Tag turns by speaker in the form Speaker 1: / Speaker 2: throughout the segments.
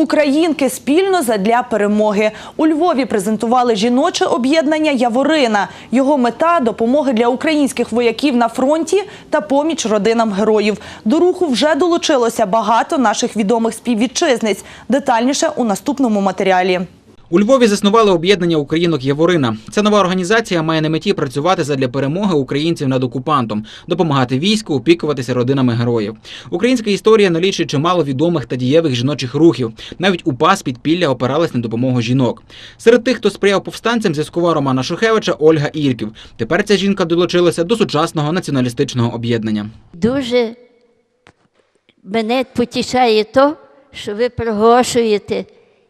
Speaker 1: Українки спільно задля перемоги. У Львові презентували жіноче об'єднання Яворина. Його мета допомоги для українських вояків на фронті та поміч родинам героїв. До руху вже долучилося багато наших відомих співвітчизниць. Детальніше у наступному матеріалі.
Speaker 2: У Львові заснували об'єднання українок Яворина. Ця нова організація має на меті працювати задля перемоги українців над окупантом, допомагати війську, опікуватися родинами героїв. Українська історія налічує чимало відомих та дієвих жіночих рухів. Навіть УПА підпілля опиралась на допомогу жінок. Серед тих, хто сприяв повстанцям, зв'язкова Романа Шухевича Ольга Ірків. Тепер ця жінка долучилася до сучасного націоналістичного об'єднання.
Speaker 3: Дуже мене потішає то, що ви проголошуєте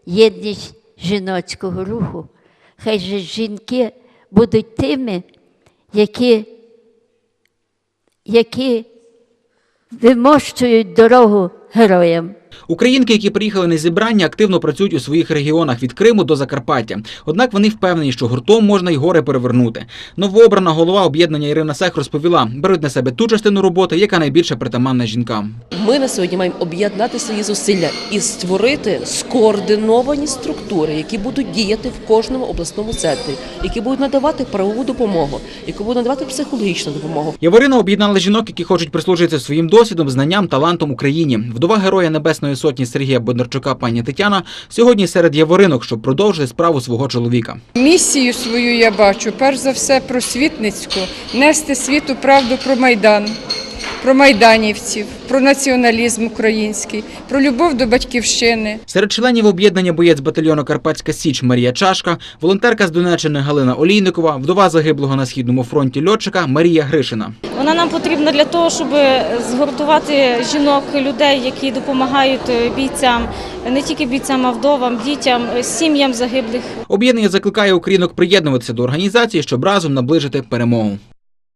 Speaker 3: єдність жіночого руху. Хай же жінки будуть тими, які, які вимощують дорогу героям.
Speaker 2: Українки, які приїхали на зібрання, активно працюють у своїх регіонах від Криму до Закарпаття. Однак вони впевнені, що гуртом можна й гори перевернути. Новообрана голова об'єднання Ірина Сех розповіла, беруть на себе ту частину роботи, яка найбільше притаманна жінкам.
Speaker 4: Ми на сьогодні маємо об'єднати свої зусилля і створити скоординовані структури, які будуть діяти в кожному обласному центрі, які будуть надавати правову допомогу, які будуть надавати психологічну допомогу.
Speaker 2: Яворина об'єднала жінок, які хочуть прислужити своїм досвідом, знанням, талантом Україні. Вдова героя Небесної сотні Сергія Бондарчука, пані Тетяна, сьогодні серед яворинок, щоб продовжити справу свого чоловіка.
Speaker 5: Місію свою я бачу, перш за все, просвітницьку, нести світу правду про Майдан, про майданівців, про націоналізм український, про любов до батьківщини.
Speaker 2: Серед членів об'єднання боєць батальйону Карпатська Січ Марія Чашка, волонтерка з Донеччини Галина Олійникова, вдова загиблого на східному фронті льотчика Марія Гришина.
Speaker 6: Вона нам потрібна для того, щоб згуртувати жінок, людей, які допомагають е, бійцям, не тільки бійцям, а вдовам, дітям, е, сім'ям загиблих.
Speaker 2: Об'єднання закликає українок приєднуватися до організації, щоб разом наближити перемогу.